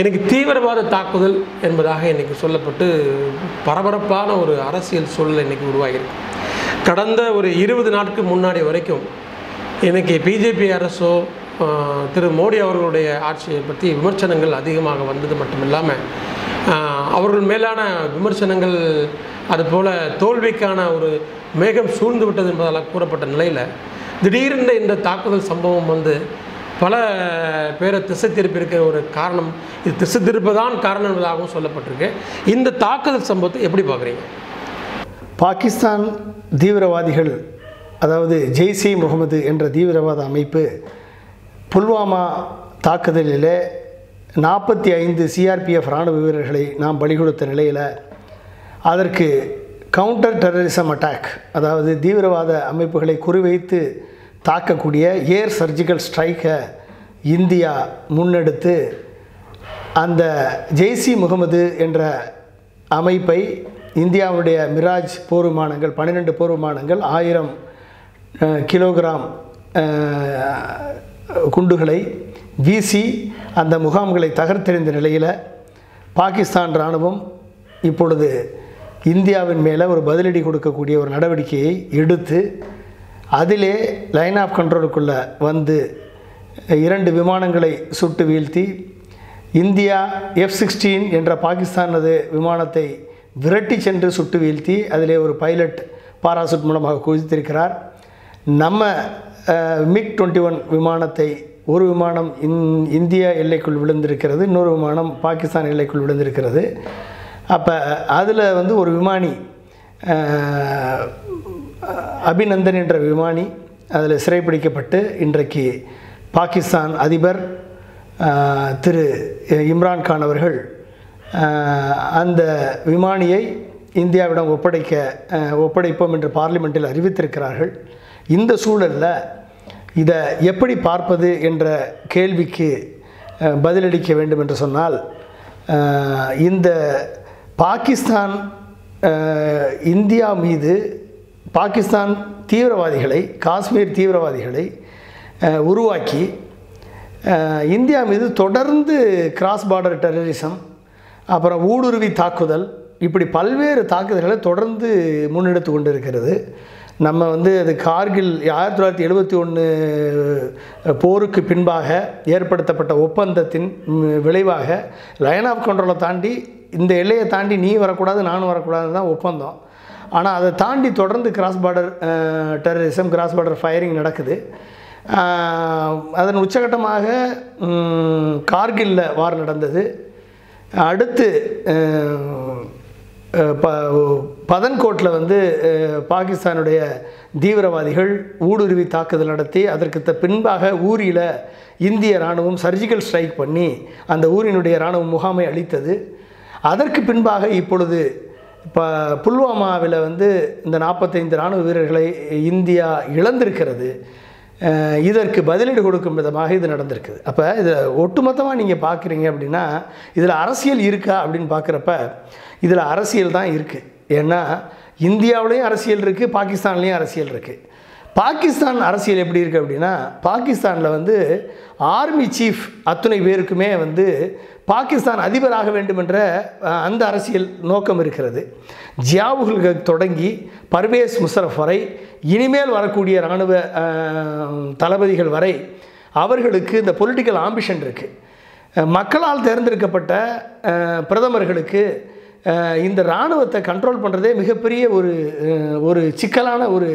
எனக்கு தீவிரவாத தாக்குதல் என்பதாக இன்றைக்கி சொல்லப்பட்டு பரபரப்பான ஒரு அரசியல் சூழல் இன்றைக்கி உருவாகிருக்கு கடந்த ஒரு இருபது நாட்கள் முன்னாடி வரைக்கும் இன்றைக்கி பிஜேபி அரசோ திரு மோடி அவர்களுடைய ஆட்சியை பற்றி விமர்சனங்கள் அதிகமாக வந்தது மட்டும் இல்லாமல் அவர்கள் மேலான விமர்சனங்கள் அதுபோல் தோல்விக்கான ஒரு மேகம் சூழ்ந்து விட்டது என்பதால் கூறப்பட்ட நிலையில் திடீரென்று இந்த தாக்குதல் சம்பவம் வந்து பல பேரை திசை திருப்பியிருக்க ஒரு காரணம் இது திசை திருப்பதான் காரணம் என்பதாகவும் சொல்லப்பட்டிருக்கு. இந்த தாக்குதல் சம்பவத்தை எப்படி பார்க்குறீங்க? பாகிஸ்தான் தீவிரவாதிகள் அதாவது ஜெய்ஷே முகமது என்ற தீவிரவாத அமைப்பு புல்வாமா தாக்குதலில் நாற்பத்தி ஐந்து சிஆர்பிஎஃப் இராணுவ வீரர்களை நாம் பலி கொடுத்த நிலையில் அதற்கு கவுண்டர் டெரரிசம் அட்டாக் அதாவது தீவிரவாத அமைப்புகளை குறிவைத்து தாக்கக்கூடிய ஏர் சர்ஜிக்கல் ஸ்ட்ரைக்கை இந்தியா முன்னெடுத்து அந்த ஜெய்சி முகமது என்ற அமைப்பை இந்தியாவுடைய மிராஜ் போர் விமானங்கள் பன்னிரெண்டு போர் விமானங்கள் ஆயிரம் கிலோகிராம் குண்டுகளை வீசி அந்த முகாம்களை தகர்த்தெறிந்த நிலையில் பாகிஸ்தான் இராணுவம் இப்பொழுது இந்தியாவின் மேலே ஒரு பதிலடி கொடுக்கக்கூடிய ஒரு நடவடிக்கையை எடுத்து அதிலே லைன் ஆஃப் கண்ட்ரோலுக்குள்ளே வந்து இரண்டு விமானங்களை சுட்டு வீழ்த்தி இந்தியா எஃப் சிக்ஸ்டீன் என்ற பாகிஸ்தானது விமானத்தை விரட்டி சென்று சுட்டு வீழ்த்தி அதிலே ஒரு பைலட் பாராசூட் மூலமாக குதித்திருக்கிறார் நம்ம மிக் டுவெண்ட்டி ஒன் விமானத்தை ஒரு விமானம் இந் இந்திய எல்லைக்குள் விழுந்திருக்கிறது இன்னொரு விமானம் பாகிஸ்தான் எல்லைக்குள் விழுந்திருக்கிறது. அப்போ அதில் வந்து ஒரு விமானி அபிநந்தன் என்ற விமானி அதில் சிறைப்பிடிக்கப்பட்டு இன்றைக்கு பாகிஸ்தான் அதிபர் திரு இம்ரான் கான் அவர்கள் அந்த விமானியை இந்தியாவிடம் ஒப்படைக்க ஒப்படைப்போம் என்று பார்லிமெண்ட்டில் அறிவித்திருக்கிறார்கள். இந்த சூழலில் இதை எப்படி பார்ப்பது என்ற கேள்விக்கு பதிலளிக்க வேண்டும் என்று சொன்னால் இந்த பாகிஸ்தான் இந்தியா மீது பாகிஸ்தான் தீவிரவாதிகளை காஷ்மீர் தீவிரவாதிகளை உருவாக்கி இந்தியா மீது தொடர்ந்து கிராஸ் பார்டர் டெரரிசம் அப்புறம் ஊடுருவி தாக்குதல் இப்படி பல்வேறு தாக்குதல்களை தொடர்ந்து முன்னெடுத்து கொண்டு இருக்கிறது நம்ம வந்து அது கார்கில் ஆயிரத்தி தொள்ளாயிரத்தி எழுபத்தி ஒன்று போருக்கு பின்பாக ஏற்படுத்தப்பட்ட ஒப்பந்தத்தின் விளைவாக லைன் ஆஃப் கண்ட்ரோலை தாண்டி இந்த எல்லையை தாண்டி நீ வரக்கூடாது நானும் வரக்கூடாதுன்னு தான் ஒப்பந்தம். ஆனால் அதை தாண்டி தொடர்ந்து cross border terrorism cross border firing நடக்குது. அதன் உச்சகட்டமாக கார்கில்ல வார் நடந்தது. அடுத்து ப பதன்கோட்டில் வந்து பாகிஸ்தானுடைய தீவிரவாதிகள் ஊடுருவி தாக்குதல் நடத்தி அதற்கு த பின்பாக ஊரியில் இந்திய இராணுவம் சர்ஜிக்கல் ஸ்ட்ரைக் பண்ணி அந்த ஊரினுடைய இராணுவ முகாமை அளித்தது அதற்கு பின்பாக இப்பொழுது இப்போ புல்வாமாவில் வந்து இந்த நாற்பத்தைந்து இராணுவ வீரர்களை இந்தியா இழந்திருக்கிறது. இதற்கு பதிலீடு கொடுக்கும் விதமாக இது நடந்திருக்குது. அப்போ இதை ஒட்டுமொத்தமாக நீங்கள் பார்க்குறீங்க அப்படின்னா இதில் அரசியல் இருக்கா அப்படின்னு பார்க்குறப்ப இதில் அரசியல் தான் இருக்குது ஏன்னா இந்தியாவிலையும் அரசியல் இருக்குது பாகிஸ்தான்லேயும் அரசியல் இருக்குது பாகிஸ்தான் அரசியல் எப்படி இருக்குது அப்படின்னா பாகிஸ்தானில் வந்து ஆர்மி சீஃப் அத்துணை பேருக்குமே வந்து பாகிஸ்தான் அதிபராக வேண்டும் என்ற அந்த அரசியல் நோக்கம் இருக்கிறது. ஜியாவுகள் தொடங்கி பர்வேஸ் முஷரஃப் வரை இனிமேல் வரக்கூடிய இராணுவ தளபதிகள் வரை அவர்களுக்கு இந்த பொலிட்டிக்கல் ஆம்பிஷன் இருக்குது மக்களால் தேர்ந்தெடுக்கப்பட்ட பிரதமர்களுக்கு இந்த இராணுவத்தை கண்ட்ரோல் பண்ணுறதே மிகப்பெரிய ஒரு ஒரு சிக்கலான ஒரு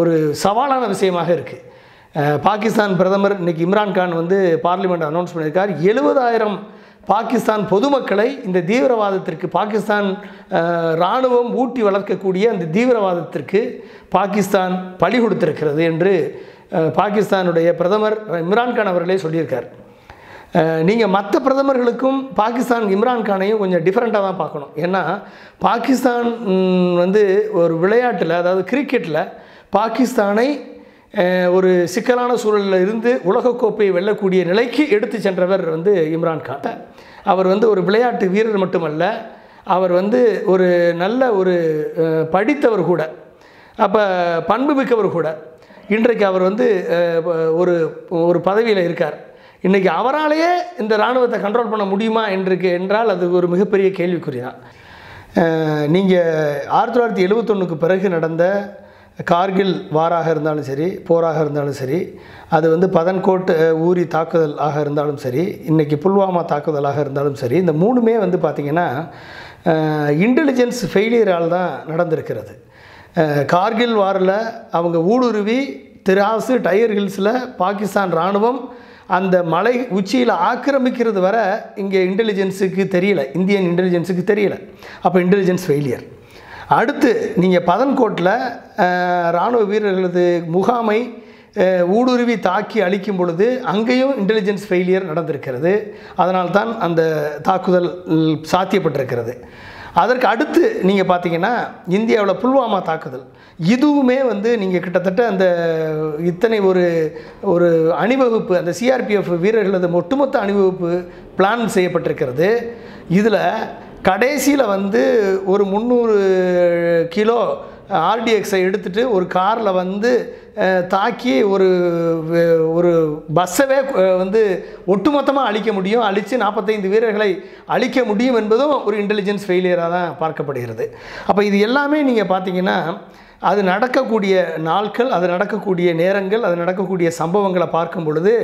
ஒரு சவாலான விஷயமாக இருக்குது பாகிஸ்தான் பிரதமர் இன்றைக்கி இம்ரான் கான் வந்து பார்லிமெண்ட் அனௌன்ஸ் பண்ணியிருக்கார். எழுபதாயிரம் பாகிஸ்தான் பொதுமக்களை இந்த தீவிரவாதத்திற்கு பாகிஸ்தான் இராணுவம் ஊட்டி வளர்க்கக்கூடிய அந்த தீவிரவாதத்திற்கு பாகிஸ்தான் பழி கொடுத்திருக்கிறது என்று பாகிஸ்தானுடைய பிரதமர் இம்ரான் கான் அவர்களே சொல்லியிருக்கார். நீங்கள் மற்ற பிரதமர்களுக்கும் பாகிஸ்தான் இம்ரான்கானையும் கொஞ்சம் டிஃப்ரெண்ட்டாக தான் பார்க்கணும். ஏன்னா பாகிஸ்தான் வந்து ஒரு விளையாட்டில் அதாவது கிரிக்கெட்டில் பாகிஸ்தானை ஒரு சிக்கலான சூழலில் இருந்து உலகக்கோப்பையை வெல்லக்கூடிய நிலைக்கு எடுத்து சென்றவர் வந்து இம்ரான் கான். அவர் வந்து ஒரு விளையாட்டு வீரர் மட்டுமல்ல அவர் வந்து ஒரு நல்ல ஒரு படித்தவர் கூட அப்போ பண்புமிக்கவர் கூட. இன்றைக்கு அவர் வந்து ஒரு ஒரு பதவியில் இருக்கார். இன்றைக்கி அவராலேயே இந்த இராணுவத்தை கண்ட்ரோல் பண்ண முடியுமா என்றிருக்கு என்றால் அது ஒரு மிகப்பெரிய கேள்விக்குறி தான் நீங்கள் ஆயிரத்தி தொள்ளாயிரத்தி எழுபத்தொன்னுக்கு பிறகு நடந்த கார்கில் வாராக இருந்தாலும் சரி போராக இருந்தாலும் சரி அது வந்து பதன்கோட் ஊரி தாக்குதல் ஆக இருந்தாலும் சரி இன்றைக்கி புல்வாமா தாக்குதலாக இருந்தாலும் சரி இந்த மூணுமே வந்து பார்த்திங்கன்னா இன்டெலிஜென்ஸ் ஃபெயிலியரால் தான் நடந்திருக்கிறது. கார்கில் வாரில் அவங்க ஊடுருவி திராசு டயர் ஹில்ஸில் பாகிஸ்தான் இராணுவம் அந்த மலை உச்சியில் ஆக்கிரமிக்கிறது வர இங்கே இன்டெலிஜென்ஸுக்கு தெரியல இந்தியன் இன்டெலிஜென்ஸுக்கு தெரியல. அப்போ இன்டெலிஜென்ஸ் ஃபெயிலியர் அடுத்து நீங்கள் பதன்கோட்டில் இராணுவ வீரர்களது முகாமை ஊடுருவி தாக்கி அழிக்கும் பொழுது அங்கேயும் இன்டெலிஜென்ஸ் ஃபெயிலியர் நடந்திருக்கிறது. அதனால்தான் அந்த தாக்குதல் சாத்தியப்பட்டிருக்கிறது. அதற்கு அடுத்து நீங்கள் பார்த்தீங்கன்னா இந்தியாவில் புல்வாமா தாக்குதல். இதுவுமே வந்து நீங்கள் கிட்டத்தட்ட அந்த இத்தனை ஒரு ஒரு அணிவகுப்பு அந்த சிஆர்பிஎஃப் வீரர்களது ஒட்டுமொத்த அணிவகுப்பு பிளான் செய்யப்பட்டிருக்கிறது. இதில் கடைசியில் வந்து ஒரு முந்நூறு கிலோ ஆர்டிஎக்ஸை எடுத்துகிட்டு ஒரு காரில் வந்து தாக்கி ஒரு ஒரு பஸ்ஸவே வந்து ஒட்டுமொத்தமாக அழிக்க முடியும். அழித்து நாற்பத்தைந்து வீரர்களை அழிக்க முடியும் என்பதும் ஒரு இன்டெலிஜென்ஸ் ஃபெயிலியராக தான் பார்க்கப்படுகிறது. அப்போ இது எல்லாமே நீங்கள் பார்த்தீங்கன்னா அது நடக்கக்கூடிய நாட்கள் அது நடக்கக்கூடிய நேரங்கள் அது நடக்கக்கூடிய சம்பவங்களை பார்க்கும் பொழுது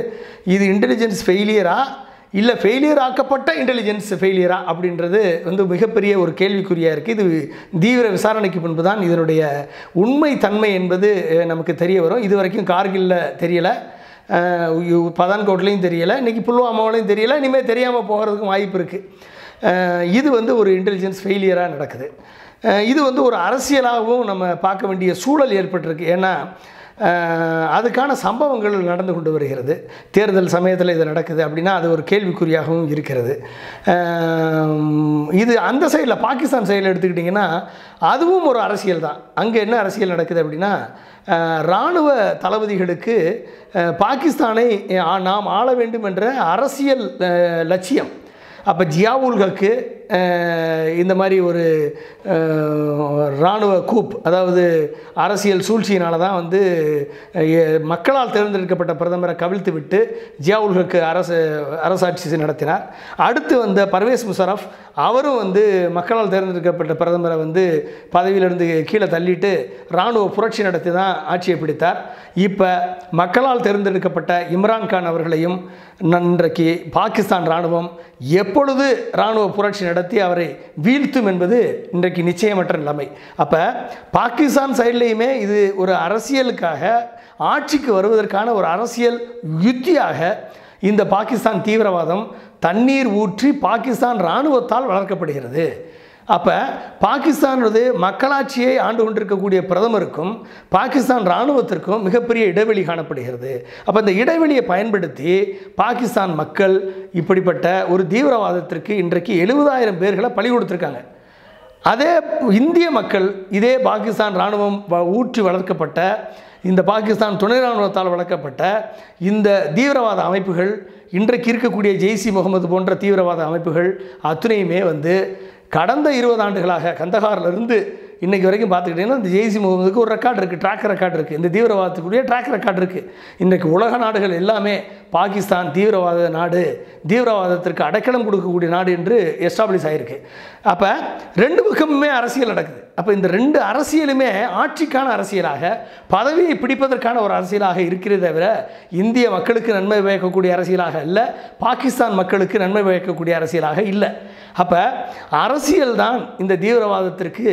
இது இன்டெலிஜென்ஸ் ஃபெயிலியராக இல்லை ஃபெயிலியர் ஆக்கப்பட்ட இன்டெலிஜென்ஸ் ஃபெயிலியரா அப்படின்றது வந்து மிகப்பெரிய ஒரு கேள்விக்குறியாக இருக்குது இது தீவிர விசாரணைக்கு முன்பு தான் இதனுடைய உண்மை தன்மை என்பது நமக்கு தெரிய வரும். இது வரைக்கும் கார்கில்ல தெரியலை. பதான்கோட்லேயும் தெரியலை. இன்றைக்கி புல்வாமாவிலையும் தெரியலை. இனிமேல் தெரியாமல் போகிறதுக்கும் வாய்ப்பு இருக்குது இது வந்து ஒரு இன்டெலிஜென்ஸ் ஃபெயிலியராக நடக்குது. இது வந்து ஒரு அரசியலாகவும் நம்ம பார்க்க வேண்டிய சூழல் ஏற்பட்டிருக்கு. ஏன்னா அதுக்கான சம்பவங்கள் நடந்து கொண்டு வருகிறது. தேர்தல் சமயத்தில் இது நடக்குது அப்படின்னா அது ஒரு கேள்விக்குறியாகவும் இருக்கிறது. இது அந்த சைடில் பாகிஸ்தான் சைடில் எடுத்துக்கிட்டிங்கன்னா அதுவும் ஒரு அரசியல் தான். அங்கே என்ன அரசியல் நடக்குது அப்படின்னா இராணுவ தளபதிகளுக்கு பாகிஸ்தானை நாம் ஆள வேண்டும் என்ற அரசியல் லட்சியம். அப்போ ஜியாவுல் ஹக்கு இந்த மாதிரி ஒரு இராணுவ கூப் அதாவது அரசியல் சூழ்ச்சியினால தான் வந்து மக்களால் தேர்ந்தெடுக்கப்பட்ட பிரதமரை கவிழ்த்து விட்டு ஜியாவுல் ஹக்கு அரசு அரசாட்சி நடத்தினார். அடுத்து வந்த பர்வேஸ் முஷரஃப் அவரும் வந்து மக்களால் தேர்ந்தெடுக்கப்பட்ட பிரதமரை வந்து பதவியிலிருந்து கீழே தள்ளிட்டு இராணுவ புரட்சி நடத்தி தான் ஆட்சியை பிடித்தார். இப்போ மக்களால் தேர்ந்தெடுக்கப்பட்ட இம்ரான்கான் அவர்களையும் நன்றைக்கு பாகிஸ்தான் இராணுவம் எப்பொழுது இராணுவ புரட்சி நடத்தி அவரை வீழ்த்தும் என்பது இன்றைக்கு நிச்சயமற்ற நிலைமை. அப்போ பாகிஸ்தான் சைட்லேயுமே இது ஒரு அரசியலுக்காக ஆட்சிக்கு வருவதற்கான ஒரு அரசியல் யுத்தியாக இந்த பாகிஸ்தான் தீவிரவாதம் தண்ணீர் ஊற்றி பாகிஸ்தான் இராணுவத்தால் வளர்க்கப்படுகிறது. அப்போ பாகிஸ்தானது மக்களாட்சியை ஆண்டு கொண்டிருக்கக்கூடிய பிரதமருக்கும் பாகிஸ்தான் இராணுவத்திற்கும் மிகப்பெரிய இடைவெளி காணப்படுகிறது. அப்போ இந்த இடைவெளியை பயன்படுத்தி பாகிஸ்தான் மக்கள் இப்படிப்பட்ட ஒரு தீவிரவாதத்திற்கு இன்றைக்கு எழுபதாயிரம் பேர்களை பலி கொடுத்துருக்காங்க. அதே இந்திய மக்கள் இதே பாகிஸ்தான் இராணுவம் வ- ஊற்றி வளர்க்கப்பட்ட இந்த பாகிஸ்தான் துணை இராணுவத்தால் வளர்க்கப்பட்ட இந்த தீவிரவாத அமைப்புகள் இன்றைக்கு இருக்கக்கூடிய ஜெய்சி முகமது போன்ற தீவிரவாத அமைப்புகள் அத்துணையுமே வந்து கடந்த இருபது ஆண்டுகளாக கந்தகாரிலிருந்து இன்றைக்கி வரைக்கும் பார்த்துக்கிட்டிங்கன்னா இந்த ஜெய்சி முகமதுக்கு ஒரு ரெக்கார்டு இருக்குது ட்ராக் ரெக்கார்டு இருக்குது இந்த தீவிரவாதத்துக்குரிய ட்ராக் ரெக்கார்டு இருக்குது இன்றைக்கு உலக நாடுகள் எல்லாமே பாகிஸ்தான் தீவிரவாத நாடு தீவிரவாதத்திற்கு அடைக்கலம் கொடுக்கக்கூடிய நாடு என்று எஸ்டாப்ளிஷ் ஆகிருக்கு அப்போ ரெண்டு பக்கமுமே அரசியல் நடக்குது. அப்போ இந்த ரெண்டு அரசியலுமே ஆட்சிக்கான அரசியலாக பதவியை பிடிப்பதற்கான ஒரு அரசியலாக இருக்கிறதே தவிர இந்திய மக்களுக்கு நன்மை பயக்கக்கூடிய அரசியலாக இல்லை பாகிஸ்தான் மக்களுக்கு நன்மை பயக்கக்கூடிய அரசியலாக இல்லை. அப்போ அரசியல் தான் இந்த தீவிரவாதத்திற்கு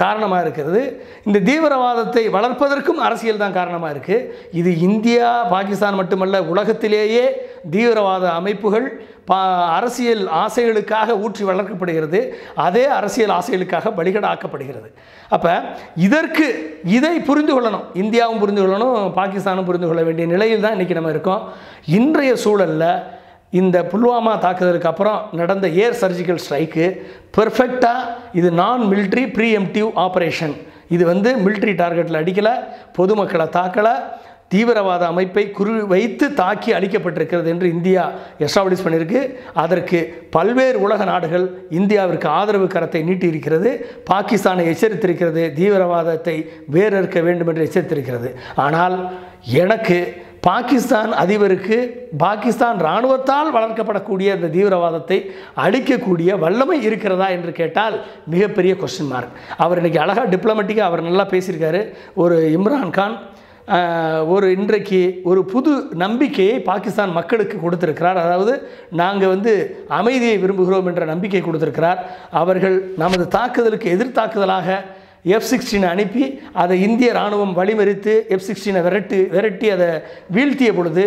காரணமாக இருக்கிறது. இந்த தீவிரவாதத்தை வளர்ப்பதற்கும் அரசியல் தான் காரணமாக இருக்குது இது இந்தியா பாகிஸ்தான் மட்டுமல்ல உலகத்திலேயே தீவிரவாத அமைப்புகள் பா அரசியல் ஆசைகளுக்காக ஊற்றி வளர்க்கப்படுகிறது. அதே அரசியல் ஆசைகளுக்காக பலிகடாக்கப்படுகிறது. அப்போ இதற்கு இதை புரிந்து கொள்ளணும். இந்தியாவும் புரிந்து கொள்ளணும் பாகிஸ்தானும் புரிந்து கொள்ள வேண்டிய நிலையில் தான் இன்றைக்கி நம்ம இருக்கோம். இன்றைய சூழலில் இந்த புல்வாமா தாக்குதலுக்கு அப்புறம் நடந்த ஏர் சர்ஜிக்கல் ஸ்ட்ரைக்கு பெர்ஃபெக்டாக இது நான் மிலிட்ரி ப்ரீஎம்டிவ் ஆப்ரேஷன் இது வந்து மிலிட்ரி டார்கெட்டில் அடிக்கலை பொதுமக்களை தாக்கலை தீவிரவாத அமைப்பை குறி வைத்து தாக்கி அளிக்கப்பட்டிருக்கிறது என்று இந்தியா எஸ்டாப்ளிஷ் பண்ணியிருக்கு. அதற்கு பல்வேறு உலக நாடுகள் இந்தியாவிற்கு ஆதரவு கரத்தை நீட்டியிருக்கிறது. பாகிஸ்தானை எச்சரித்திருக்கிறது. தீவிரவாதத்தை வேறறுக்க வேண்டும் என்று எச்சரித்திருக்கிறது. ஆனால் எனக்கு பாகிஸ்தான் அதிபருக்கு பாகிஸ்தான் இராணுவத்தால் வளர்க்கப்படக்கூடிய இந்த தீவிரவாதத்தை அழிக்கக்கூடிய வல்லமை இருக்கிறதா என்று கேட்டால் மிகப்பெரிய கொஸ்டின் மார்க் அவர் இன்றைக்கி அழகாக டிப்ளமெட்டிக்காக அவர் நல்லா பேசியிருக்காரு. ஒரு இம்ரான் கான் ஒரு இன்றைக்கு ஒரு புது நம்பிக்கையை பாகிஸ்தான் மக்களுக்கு கொடுத்திருக்கிறார். அதாவது நாங்கள் வந்து அமைதியை விரும்புகிறோம் என்ற நம்பிக்கை கொடுத்திருக்கிறார். அவர்கள் நமது தாக்குதலுக்கு எதிர்த்தாக்குதலாக எஃப் சிக்ஸ்டீனை அனுப்பி அதை இந்திய இராணுவம் வழிமறித்து எஃப் சிக்ஸ்டீனை விரட்டி விரட்டி அதை வீழ்த்திய பொழுது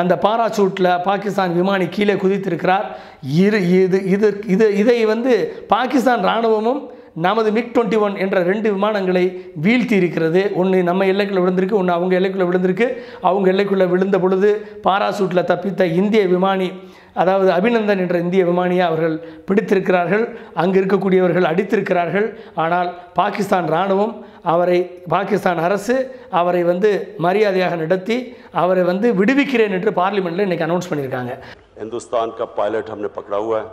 அந்த பாராசூட்டில் பாகிஸ்தான் விமானி கீழே குதித்திருக்கிறார். இரு இது இது இது இதை வந்து பாகிஸ்தான் இராணுவமும் நமது மிக் டுவெண்ட்டி ஒன் என்ற ரெண்டு விமானங்களை வீழ்த்தி இருக்கிறது ஒன்று நம்ம எல்லைக்குள்ளே விழுந்திருக்கு ஒன்று அவங்க எல்லைக்குள்ளே விழுந்திருக்கு. அவங்க எல்லைக்குள்ளே விழுந்த பொழுது பாராசூட்டில் தப்பித்த இந்திய விமானி அதாவது அபிநந்தன் என்ற இந்திய விமானியை அவர்கள் பிடித்திருக்கிறார்கள் அங்கு இருக்கக்கூடியவர்கள் அடித்திருக்கிறார்கள் ஆனால் பாகிஸ்தான் இராணுவம் அவரை பாகிஸ்தான் அரசு அவரை வந்து மரியாதையாக நடத்தி அவரை வந்து விடுவிக்கிறேன் என்று பார்லிமெண்ட்டில் இன்றைக்கி அனௌன்ஸ் பண்ணியிருக்காங்க हिंदुस्तान का पायलट हमने पकड़ा हुआ है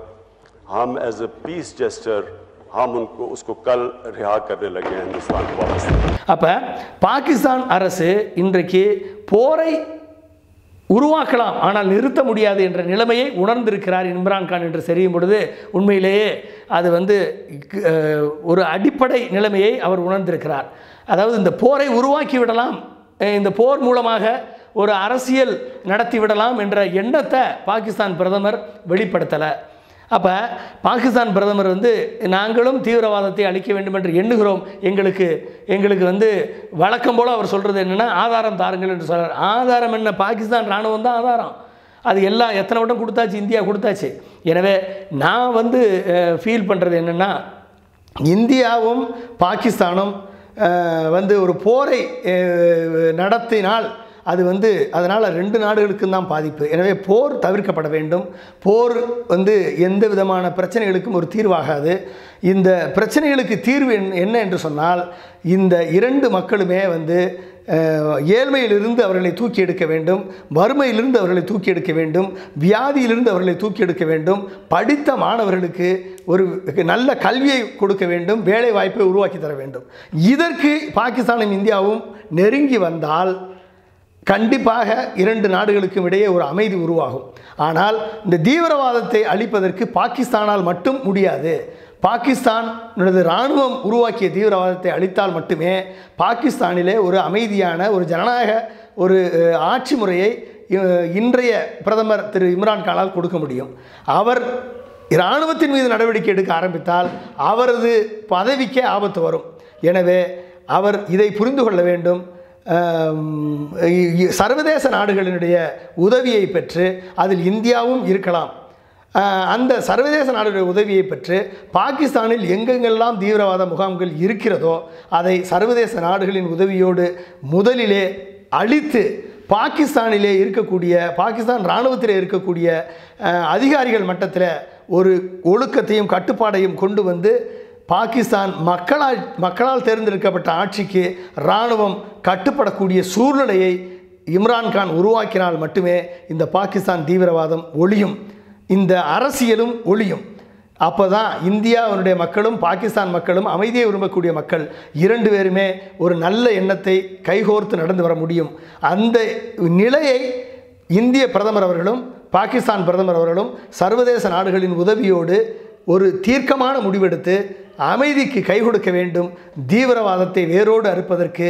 हम एज ए पीस जेस्टर हम उनको उसको कल रिहा करने लगे हैं हिंदुस्तान को वापस அப்போ பாகிஸ்தான் அரசு இன்றைக்கு போரை உருவாக்கலாம் ஆனால் நிறுத்த முடியாது என்ற நிலைமையை உணர்ந்திருக்கிறார் இம்ரான்கான் என்று தெரியும் பொழுது உண்மையிலேயே அது வந்து ஒரு அடிப்படை நிலைமையை அவர் உணர்ந்திருக்கிறார். அதாவது இந்த போரை உருவாக்கி விடலாம் இந்த போர் மூலமாக ஒரு அரசியல் நடத்தி விடலாம் என்ற எண்ணத்தை பாகிஸ்தான் பிரதமர் வெளிப்படுத்தலை. அப்போ பாகிஸ்தான் பிரதமர் வந்து நாங்களும் தீவிரவாதத்தை அழிக்க வேண்டும் என்று எண்ணுகிறோம். எங்களுக்கு எங்களுக்கு வந்து வழக்கம் போல் அவர் சொல்கிறது என்னென்னா ஆதாரம் தாருங்கள் என்று சொல்கிறார் ஆதாரம் என்ன? பாகிஸ்தான் இராணுவம் தான் ஆதாரம். அது எல்லாம் எத்தனை வட்டம் கொடுத்தாச்சு? இந்தியா கொடுத்தாச்சு. எனவே நான் வந்து ஃபீல் பண்ணுறது என்னென்னா இந்தியாவும் பாகிஸ்தானும் வந்து ஒரு போரை நடத்தினால் அது வந்து அதனால் ரெண்டு நாடுகளுக்கும் தான் பாதிப்பு. எனவே போர் தவிர்க்கப்பட வேண்டும். போர் வந்து எந்த விதமான பிரச்சனைகளுக்கும் ஒரு தீர்வாகாது. இந்த பிரச்சனைகளுக்கு தீர்வு என்ன- என்ன என்று சொன்னால் இந்த இரண்டு மக்களுமே வந்து ஏழ்மையிலிருந்து அவர்களை தூக்கி எடுக்க வேண்டும். வறுமையிலிருந்து அவர்களை தூக்கி எடுக்க வேண்டும். வியாதியிலிருந்து அவர்களை தூக்கி எடுக்க வேண்டும். படித்த மாணவர்களுக்கு ஒரு நல்ல கல்வியை கொடுக்க வேண்டும். வேலை வாய்ப்பை உருவாக்கி தர வேண்டும். இதற்கு பாகிஸ்தானும் இந்தியாவும் நெருங்கி வந்தால் கண்டிப்பாக இரண்டு நாடுகளுக்கும் இடையே ஒரு அமைதி உருவாகும். ஆனால் இந்த தீவிரவாதத்தை அழிப்பதற்கு பாகிஸ்தானால் மட்டும் முடியாது. பாகிஸ்தான் இராணுவம் உருவாக்கிய தீவிரவாதத்தை அழித்தால் மட்டுமே பாகிஸ்தானிலே ஒரு அமைதியான ஒரு ஜனநாயக ஒரு ஆட்சி முறையை இன்றைய பிரதமர் திரு இம்ரான்கானால் கொடுக்க முடியும். அவர் இராணுவத்தின் மீது நடவடிக்கை எடுக்க ஆரம்பித்தால் அவரது பதவிக்கே ஆபத்து வரும். எனவே அவர் இதை புரிந்து கொள்ள வேண்டும். சர்வதேச நாடுகளினுடைய உதவியை பெற்று அதில் இந்தியாவும் இருக்கலாம். அந்த சர்வதேச நாடுகளுடைய உதவியை பெற்று பாகிஸ்தானில் எங்கெங்கெல்லாம் தீவிரவாத முகாம்கள் இருக்கிறதோ அதை சர்வதேச நாடுகளின் உதவியோடு முதலிலே அழித்து பாகிஸ்தானிலே இருக்கக்கூடிய பாகிஸ்தான் இராணுவத்திலே இருக்கக்கூடிய அதிகாரிகள் மட்டத்தில் ஒரு ஒழுக்கத்தையும் கட்டுப்பாடையும் கொண்டு வந்து பாகிஸ்தான் மக்களால் மக்களால் தேர்ந்தெடுக்கப்பட்ட ஆட்சிக்கு இராணுவம் கட்டுப்படக்கூடிய சூழ்நிலையை இம்ரான்கான் உருவாக்கினால் மட்டுமே இந்த பாகிஸ்தான் தீவிரவாதம் ஒழியும். இந்த அரசியலும் ஒழியும். அப்போ தான் இந்தியாவினுடைய மக்களும் பாகிஸ்தான் மக்களும் அமைதியை விரும்பக்கூடிய மக்கள் இரண்டு பேருமே ஒரு நல்ல எண்ணத்தை கைகோர்த்து நடந்து வர முடியும். அந்த நிலையை இந்திய பிரதமர் அவர்களும் பாகிஸ்தான் பிரதமர் அவர்களும் சர்வதேச நாடுகளின் உதவியோடு ஒரு தீர்க்கமான முடிவெடுத்து அமைதிக்கு கை கொடுக்க வேண்டும். தீவிரவாதத்தை வேரோடு அறுப்பதற்கு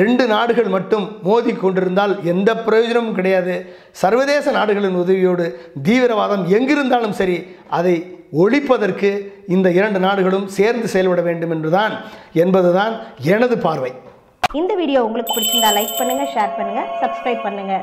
ரெண்டு நாடுகள் மட்டும் மோதி கொண்டிருந்தால் எந்த பிரயோஜனமும் கிடையாது. சர்வதேச நாடுகளின் உதவியோடு தீவிரவாதம் எங்கிருந்தாலும் சரி அதை ஒழிப்பதற்கு இந்த இரண்டு நாடுகளும் சேர்ந்து செயல்பட வேண்டும் என்றுதான் என்பதுதான் எனது பார்வை. இந்த வீடியோ உங்களுக்கு பிடிச்சிருந்தா லைக் பண்ணுங்க ஷேர் பண்ணுங்க சப்ஸ்கிரைப் பண்ணுங்க.